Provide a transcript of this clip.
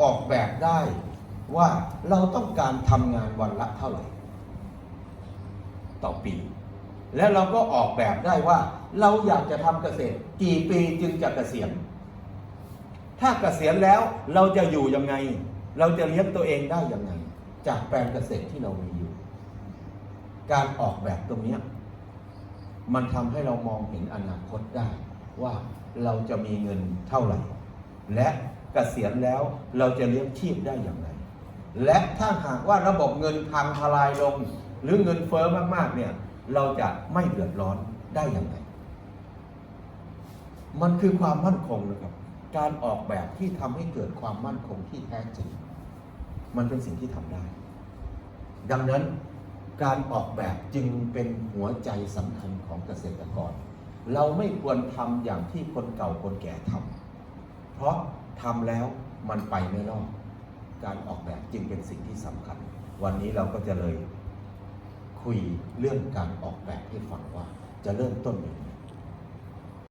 ออกแบบได้ว่าเราต้องการทำงานวันละเท่าไหร่ ต่อปี และเราก็ออกแบบได้ว่า เราอยากจะทำเกษตร กี่ปีจึงจะเกษียณถ้าเกษียณแล้วเราจะอยู่ยังไง เราจะเลี้ยงตัวเองได้ยังไง จากแปลงเกษตรที่เรามีอยู่ การออกแบบตรงนี้มันทำให้เรามองเห็นอนาคตได้ ว่าเราจะมีเงินเท่าไหร่ และ เกษียณแล้วเราจะเลี้ยงชีพได้อย่างไร และถ้าหากว่าระบบเงินพังทลายลง หรือเงินเฟ้อมากๆเนี่ยเราจะไม่เดือดร้อนได้อย่างไร มันคือความมั่นคงนะครับ การออกแบบที่ทำให้เกิดความมั่นคงที่แท้จริง มันเป็นสิ่งที่ทำได้ ดังนั้นการออกแบบจึงเป็นหัวใจสำคัญของเกษตรกร เราไม่ควรทำอย่างที่คนเก่าคนแก่ทำเพราะ ทำแล้วมันไปไม่รอดการออกแบบจึงเป็นสิ่งที่สำคัญ วันนี้เราก็จะเลยคุยเรื่องการออกแบบให้ฟังว่าจะเริ่มต้นอย่างไร